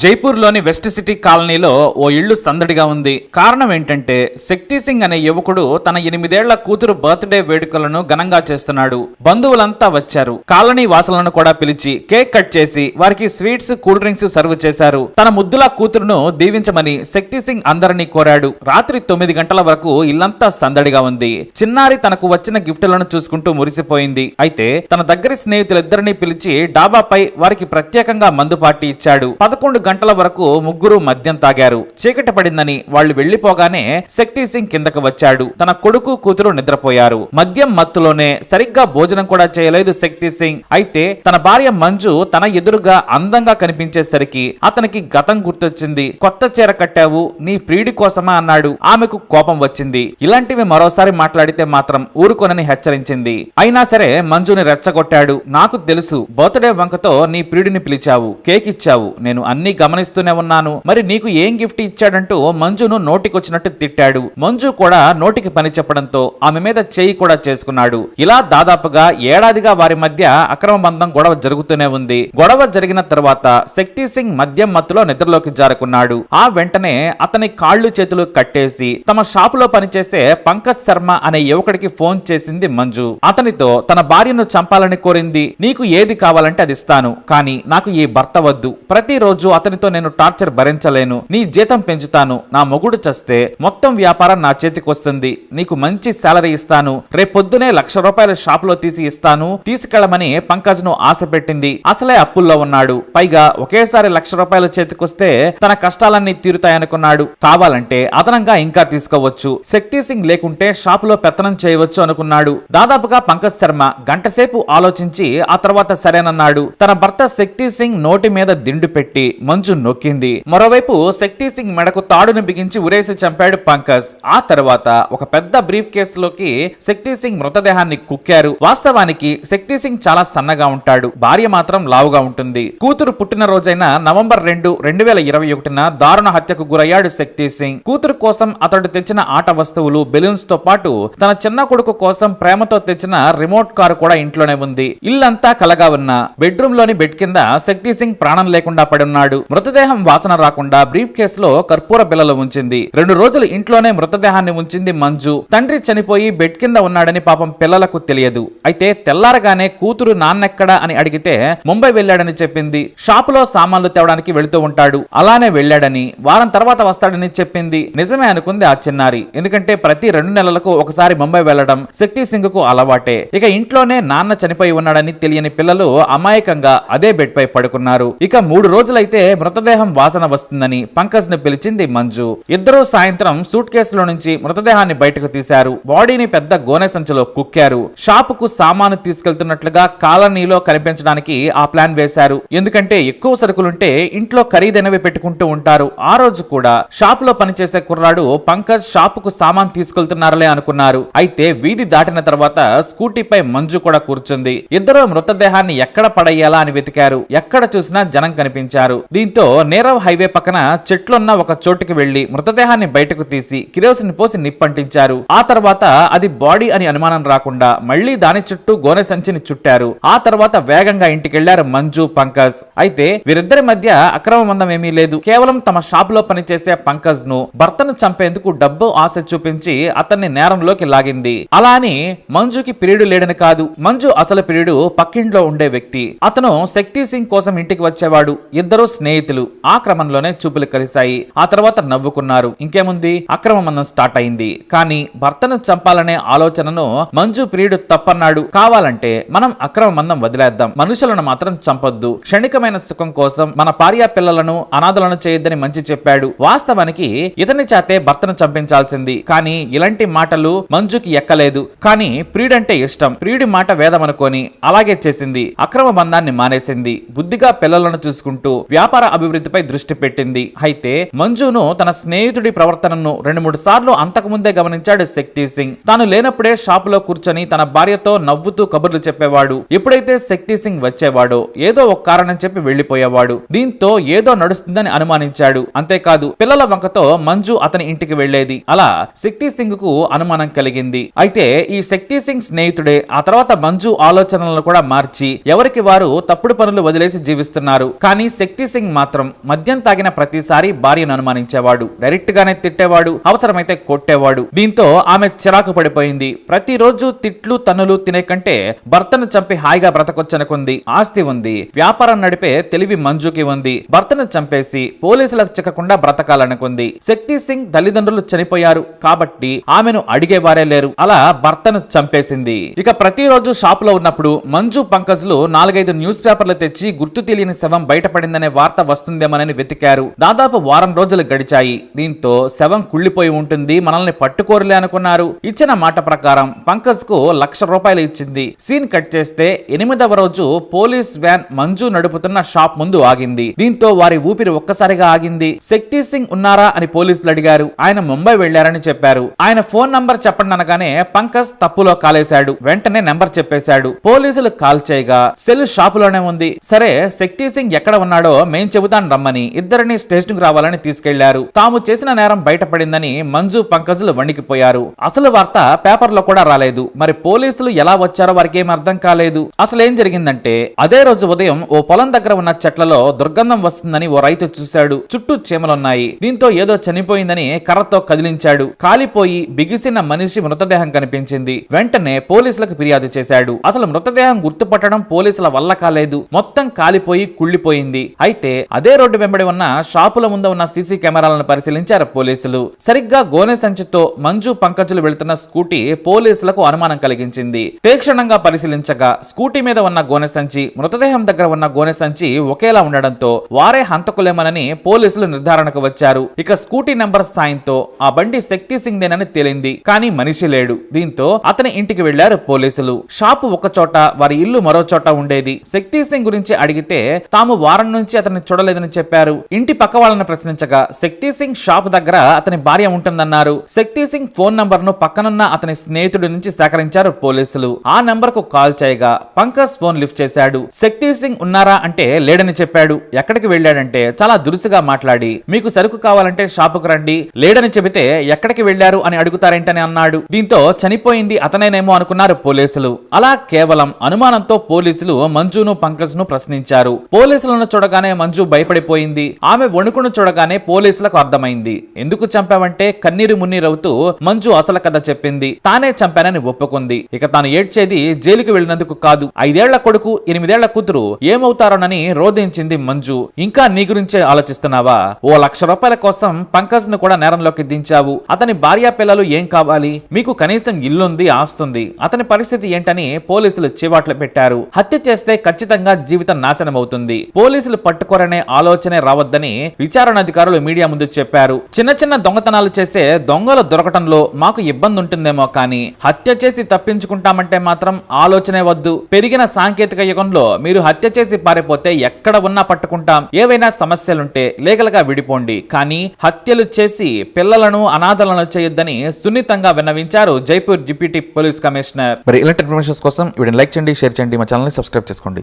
జైపూర్లోని west city కాలనీలో ఓ ఇల్లు సందడిగా ఉంది. కారణం ఏంటంటే శక్తి సింగ్ అనే యువకుడు తన ఎనిమిదేళ్ళ కూతురు బర్త్డే వేడుకలను ఘనంగా చేస్తున్నాడు. బంధువులంతా వచ్చారు. కాలనీ వాసులను కూడా పిలిచి కేక్ కట్ చేసి వారికి స్వీట్స్ కూల్ డ్రింక్స్ సర్వ్ చేశారు. తన ముద్దుల కూతురును దీవించమని శక్తి సింగ్ అందరినీ కోరాడు. రాత్రి తొమ్మిది గంటల వరకు ఇల్లంతా సందడిగా ఉంది. చిన్నారి తనకు వచ్చిన గిఫ్టులను చూసుకుంటూ మురిసిపోయింది. అయితే తన దగ్గరి స్నేహితులిద్దరినీ పిలిచి డాబాపై వారికి ప్రత్యేకంగా మందు పార్టీ ఇచ్చాడు. పదకొండు గంటల వరకు ముగ్గురు మద్యం తాగారు. చీకటి పడిందని వాళ్ళు వెళ్ళిపోగానే శక్తి సింగ్ కిందకు వచ్చాడు. తన కొడుకు కూతురు నిద్రపోయారు. మద్యం మత్తులోనే సరిగ్గా భోజనం కూడా చేయలేదు శక్తి సింగ్. అయితే తన భార్య మంజు తన ఎదురుగా అందంగా కనిపించేసరికి అతనికి గతం గుర్తొచ్చింది. కొత్త చీర కట్టావు నీ ప్రియుడి కోసమా? అన్నాడు. ఆమెకు కోపం వచ్చింది. ఇలాంటివి మరోసారి మాట్లాడితే మాత్రం ఊరుకొనని హెచ్చరించింది. అయినా సరే మంజుని రెచ్చగొట్టాడు. నాకు తెలుసు బర్త్డే వంకతో నీ ప్రియుడిని పిలిచావు కేక్ ఇచ్చావు నేను అన్ని గమనిస్తూనే ఉన్నాను. మరి నీకు ఏం గిఫ్ట్ ఇచ్చాడంటూ మంజును నోటికొచ్చినట్టు తిట్టాడు. మంజు కూడా నోటికి పని చెప్పడంతో ఆమె మీద చేయి కూడా చేసుకున్నాడు. ఇలా దాదాపుగా ఏడాదిగా వారి మధ్య అక్రమ బంధం గొడవ జరుగుతూనే ఉంది. గొడవ జరిగిన తర్వాత శక్తి సింగ్ మద్యం మత్తులో నిద్రలోకి జారుకున్నాడు. ఆ వెంటనే అతని కాళ్ళు చేతులు కట్టేసి తమ షాపులో పనిచేసే పంకజ్ శర్మ అనే యువకుడికి ఫోన్ చేసింది మంజు. అతనితో తన భార్యను చంపాలని కోరింది. నీకు ఏది కావాలంటే అది ఇస్తాను. కానీ నాకు ఈ భర్త వద్దు. ప్రతిరోజు అతనితో నేను టార్చర్ భరించలేను. నీ జీతం పెంచుతాను. నా మొగుడు చస్తే మొత్తం వ్యాపారం నా చేతికి వస్తుంది. నీకు మంచి శాలరీ ఇస్తాను. రేపొద్దునే లక్ష రూపాయల షాప్లో తీసి ఇస్తాను. తీసుకెళ్ళమని పంకజ్ను ఆశ పెట్టింది. అసలే అప్పుల్లో ఉన్నాడు. పైగా ఒకేసారి లక్ష రూపాయల చేతికొస్తే తన కష్టాలన్నీ తీరుతాయనుకున్నాడు. కావాలంటే అదనంగా ఇంకా తీసుకోవచ్చు. శక్తి సింగ్ లేకుంటే షాపులో పెత్తనం చేయవచ్చు అనుకున్నాడు. దాదాపుగా పంకజ్ శర్మ గంటసేపు ఆలోచించి ఆ తర్వాత సరేనన్నాడు. తన భర్త శక్తి సింగ్ నోటి మీద దిండు పెట్టి మంజు నొక్కింది. మరోవైపు శక్తి సింగ్ మెడకు తాడును బిగించి ఉరేసి చంపాడు పంకజ్. ఆ తర్వాత ఒక పెద్ద బ్రీఫ్ కేసులోకి శక్తి సింగ్ మృతదేహాన్ని కుక్కారు. వాస్తవానికి శక్తి సింగ్ చాలా సన్నగా ఉంటాడు. భార్య మాత్రం లావుగా ఉంటుంది. కూతురు పుట్టినరోజైన నవంబర్ రెండు రెండు వేల ఇరవై ఒకటిన దారుణ హత్యకు గురయ్యాడు శక్తి సింగ్. కూతురు కోసం అతడు తెచ్చిన ఆట వస్తువులు బెలూన్స్తో పాటు తన చిన్న కొడుకు కోసం ప్రేమతో తెచ్చిన రిమోట్ కారు కూడా ఇంట్లోనే ఉంది. ఇల్లంతా కలగా ఉన్న బెడ్రూమ్లోని బెడ్ కింద శక్తి సింగ్ ప్రాణం లేకుండా పడున్నాడు. మృతదేహం వాసన రాకుండా బ్రీఫ్ కేసులో కర్పూర బిల్లలు ఉంచింది. రెండు రోజులు ఇంట్లోనే మృతదేహాన్ని ఉంచింది మంజు. తండ్రి చనిపోయి బెడ్ కింద ఉన్నాడని పాపం పిల్లలకు తెలియదు. అయితే తెల్లారగానే కూతురు నాన్నెక్కడా అని అడిగితే ముంబై వెళ్ళాడని చెప్పింది. షాపులో సామాన్లు తేవడానికి వెళుతూ ఉంటాడు. అలానే వెళ్ళాడని వారం తర్వాత వస్తాడని చెప్పింది. నిజమే అనుకుంది ఆ చిన్నారి. ఎందుకంటే ప్రతి రెండు నెలలకు ఒకసారి ముంబై వెళ్ళడం శక్తి సింగ్కు అలవాటే. ఇక ఇంట్లోనే నాన్న చనిపోయి ఉన్నాడని తెలియని పిల్లలు అమాయకంగా అదే బెడ్ పై పడుకున్నారు. ఇక మూడు రోజులైతే మృతదేహం వాసన వస్తుందని పంకజ్ను పిలిచింది మంజు. ఇద్దరూ సాయంత్రం సూట్ కేసులో నుంచి మృతదేహాన్ని బయటకు తీశారు. బాడీని పెద్ద గోనె సంచిలో కుక్కారు. షాపుకు సామాను తీసుకెళ్తున్నట్లుగా కాలనీలో కనిపించడానికి ఆ ప్లాన్ వేశారు. ఎందుకంటే ఎక్కువ సరుకులుంటే ఇంట్లో ఖరీదైనవి పెట్టుకుంటూ ఉంటారు. ఆ రోజు కూడా షాపులో పనిచేసే కుర్రాడు పంకజ్ షాపుకు సామాన్ తీసుకెళ్తున్నారలే అనుకున్నారు. అయితే వీధి దాటిన తర్వాత స్కూటీపై మంజు కూడా కూర్చుంది. ఇద్దరు మృతదేహాన్ని ఎక్కడ పడేయాలా అని వెతికారు. ఎక్కడ చూసినా జనం కనిపించారు. దీంతో నేరవ్ హైవే పక్కన చెట్లున్న ఒక చోటుకి వెళ్ళి మృతదేహాన్ని బయటకు తీసి కిరోసిన్ పోసి నిప్పంటించారు. ఆ తర్వాత అది బాడీ అని అనుమానం రాకుండా మళ్ళీ దాని చుట్టూ గోనె సంచిని చుట్టారు. ఆ తర్వాత వేగంగా ఇంటికెళ్ళారు మంజు పంకజ్. అయితే వీరిద్దరి మధ్య అక్రమ మందం ఏమీ లేదు. కేవలం తమ షాప్లో పనిచేసే పంకజ్ను భర్తను చంపేందుకు డబ్బు ఆశ చూపించి అతన్ని నేరంలోకి లాగింది. అలా అని మంజుకి పిరియుడు లేడని కాదు మంజు అసలు పిరియుడు పక్కింట్లో ఉండే వ్యక్తి. అతను శక్తి సింగ్ కోసం ఇంటికి వచ్చేవాడు. ఇద్దరు స్నేహితులు ఆ క్రమంలోనే చూపులు కలిశాయి. ఆ తర్వాత నవ్వుకున్నారు. ఇంకేముంది? అక్రమ స్టార్ట్ అయింది. కానీ భర్తను చంపాలనే ఆలోచనను మంజు ప్రియుడు తప్పన్నాడు. కావాలంటే మనం అక్రమ వదిలేద్దాం. మనుషులను మాత్రం చంపొద్దు. క్షణికమైన సుఖం కోసం మన భార్య పిల్లలను అనాథలను చేయొద్దని మంచి చెప్పాడు. వాస్తవానికి ఇతని చేతే భర్తను చంపించాల్సింది. కానీ ఇలాంటి మాటలు మంజుకి ఎక్కలేదు. కానీ ప్రియుడంటే ఇష్టం. ప్రియుడి మాట వేదమనుకొని అలాగే చేసింది. అక్రమ బంధాన్ని మానేసింది. బుద్ధిగా పిల్లలను చూసుకుంటూ వ్యాపార అభివృద్ధిపై దృష్టి పెట్టింది. అయితే మంజును తన స్నేహితుడి ప్రవర్తనను రెండు మూడు సార్లు అంతకుముందే గమనించాడు శక్తి సింగ్. తాను లేనప్పుడే షాపులో కూర్చొని తన భార్యతో నవ్వుతూ కబుర్లు చెప్పేవాడు. ఎప్పుడైతే శక్తి సింగ్ వచ్చేవాడో ఏదో ఒక కారణం చెప్పి వెళ్ళిపోయేవాడు దీంతో ఏదో నడుస్తుందని అనుమానించాడు. అంతేకాదు పిల్లల వంకతో మంజు అతని ఇంటికి వెళ్ళేది అలా శక్తి సింగ్కు అనుమానం కలిగింది. అయితే ఈ శక్తి సింగ్ స్నేహితుడే ఆ తర్వాత మంజు ఆలోచనలను కూడా మార్చి ఎవరికి వారు తప్పుడు పనులు వదిలేసి జీవిస్తున్నారు. కానీ శక్తి సింగ్ సింగ్ మాత్రం మద్యం తాగిన ప్రతిసారి భార్యను అనుమానించేవాడు డైరెక్ట్ గానే తిట్టేవాడు అవసరమైతే కొట్టేవాడు. దీంతో ఆమె చిరాకు పడిపోయింది. ప్రతిరోజు తిట్లు తన్నులు తినే కంటే భర్తను చంపి హాయిగా బ్రతకొచ్చనుకుంది. ఆస్తి ఉంది. వ్యాపారం నడిపే తెలివి మంజుకి ఉంది. భర్తను చంపేసి పోలీసులకు చిక్కకుండా బ్రతకాలనుకుంది. శక్తి సింగ్ తల్లిదండ్రులు చనిపోయారు కాబట్టి ఆమెను అడిగేవారే లేరు. అలా భర్తను చంపేసింది. ఇక ప్రతిరోజు షాప్లో ఉన్నప్పుడు మంజు పంకజ్లు నాలుగైదు న్యూస్ పేపర్లు తెచ్చి గుర్తు తెలియని శవం బయటపడిందనే వార్త వస్తుందేమోనని వెతికారు. దాదాపు వారం రోజులు గడిచాయి. దీంతో శవం కుళ్ళిపోయి ఉంటుంది. మనల్ని పట్టుకోరులే అనుకున్నారు. ఇచ్చిన మాట ప్రకారం పంకజ్కు లక్ష రూపాయలు ఇచ్చింది. సీన్ కట్ చేస్తే ఎనిమిదవ రోజు పోలీస్ వ్యాన్ మంజు నడుపుతున్న షాప్ ముందు ఆగింది. దీంతో వారి ఊపిరి ఒక్కసారిగా ఆగింది. శక్తి సింగ్ ఉన్నారా అని పోలీసులు అడిగారు. ఆయన ముంబై వెళ్ళారని చెప్పారు. ఆయన ఫోన్ నంబర్ చెప్పండి అనగానే పంకజ్ తప్పులో కాలేశాడు. వెంటనే నెంబర్ చెప్పేశాడు. పోలీసులు కాల్ చేయగా సెల్ షాపులోనే ఉంది. సరే శక్తి సింగ్ ఎక్కడ ఉన్నాడో మేం చెబుతాను రమ్మని. ఇద్దరిని స్టేషన్కు రావాలని తీసుకెళ్ళారు. తాము చేసిన నేరం బయటపడిందని మంజు పంకజులు వణికిపోయారు అసలు వార్త పేపర్లో కూడా రాలేదు. మరి పోలీసులు ఎలా వచ్చారో వారికేం అర్థం కాలేదు. అసలు ఏం జరిగిందంటే అదే రోజు ఉదయం ఓ పొలం దగ్గర ఉన్న చెట్లలో దుర్గంధం వస్తుందని ఓ రైతు చూశాడు. చుట్టూ చీమలున్నాయి. దీంతో ఏదో చనిపోయిందని కర్రతో కదిలించాడు. కాలిపోయి బిగిసిన మనిషి మృతదేహం కనిపించింది. వెంటనే పోలీసులకు ఫిర్యాదు చేశాడు. అసలు మృతదేహం గుర్తుపట్టడం పోలీసుల వల్ల కాలేదు. మొత్తం కాలిపోయి కుళ్ళిపోయింది. అయితే అదే రోడ్డు వెంబడి ఉన్న షాపుల ముందు ఉన్న సీసీ కెమెరాలను పరిశీలించారు పోలీసులు. సరిగ్గా గోనె సంచితో మంజు పంకజులు వెళుతున్న స్కూటీ పోలీసులకు అనుమానం కలిగించింది. తీక్షణంగా పరిశీలించగా స్కూటీ మీద ఉన్న గోనె సంచి మృతదేహం దగ్గర ఉన్న గోనె సంచి ఒకేలా ఉండడంతో వారే హంతకులేమనని పోలీసులు నిర్ధారణకు వచ్చారు. ఇక స్కూటీ నెంబర్ సాయంతో ఆ బండి శక్తి సింగ్ దేనని తేలింది కానీ మనిషి లేడు. దీంతో అతని ఇంటికి వెళ్ళారు పోలీసులు. షాపు ఒక చోట వారి ఇల్లు మరో చోట ఉండేది. శక్తి సింగ్ గురించి అడిగితే తాము వారం నుంచి అతన్ని చూడలేదని చెప్పారు. ఇంటి పక్క వాళ్ళని ప్రశ్నించగా శక్తి సింగ్ షాప్ దగ్గర అతని భార్య ఉంటుందన్నారు. శక్తి సింగ్ ఫోన్ నంబర్ను పక్కనున్న అతని స్నేహితుడి నుంచి సేకరించారు పోలీసులు. ఆ నంబర్కు కాల్ చేయగా పంకజ్ ఫోన్ లిఫ్ట్ చేశాడు. శక్తి సింగ్ ఉన్నారా అంటే లేడని చెప్పాడు. ఎక్కడికి వెళ్ళాడంటే చాలా దురుసుగా మాట్లాడి మీకు సరుకు కావాలంటే షాపుకు రండి లేడని చెబితే ఎక్కడికి వెళ్ళారు అని అడుగుతారేంటని అన్నాడు. దీంతో చనిపోయింది అతనేనేమో అనుకున్నారు పోలీసులు. అలా కేవలం అనుమానంతో పోలీసులు మంజును పంకజ్ను ప్రశ్నించారు. పోలీసులను చూడగానే మంజు భయపడిపోయింది. ఆమె వణుకును చూడగానే పోలీసులకు అర్థమైంది. ఎందుకు చంపావంటే కన్నీరు మున్నీరవుతూ మంజు అసలు కథ చెప్పింది. తానే చంపానని ఒప్పుకుంది. ఇక తాను ఏడ్చేది జైలుకి వెళ్ళినందుకు కాదు. ఐదేళ్ళ కొడుకు ఎనిమిదేళ్ళ కూతురు ఏమవుతారోనని రోధించింది మంజు. ఇంకా నీ గురించే ఆలోచిస్తున్నావా? ఓ లక్ష రూపాయల కోసం పంకజ్ను కూడా నేరంలోకి దించావు. అతని భార్య పిల్లలు ఏం కావాలి? మీకు కనీసం ఇల్లుంది ఆస్తుంది. అతని పరిస్థితి ఏంటని పోలీసులు చివాట్లు పెట్టారు. హత్య చేస్తే ఖచ్చితంగా జీవితం నాశనం అవుతుంది పోలీసులు పట్టుకోరనే ఆలోచనే రావద్దని విచారణ అధికారులు మీడియా ముందు చెప్పారు. చిన్న చిన్న దొంగతనాలు చేసే దొంగలు దొరకటంలో మాకు ఇబ్బంది ఉంటుందేమో కానీ హత్య చేసి తప్పించుకుంటామంటే మాత్రం ఆలోచనే వద్దు. పెరిగిన సాంకేతిక యుగంలో మీరు హత్య చేసి పారిపోతే ఎక్కడ ఉన్నా పట్టుకుంటాం. ఏవైనా సమస్యలుంటే లీగల్ విడిపోండి. కానీ హత్యలు చేసి పిల్లలను అనాథలను చేయొద్దని సున్నితంగా విన్నవించారు జైపూర్ డిప్యూటీ పోలీస్ కమిషనర్. మరి ఇలాంటి ఇన్ఫర్మేషన్ కోసం వీడిని లైక్ చేయండి షేర్ చేయండి మా ఛానల్ సబ్స్క్రైబ్ చేసుకోండి.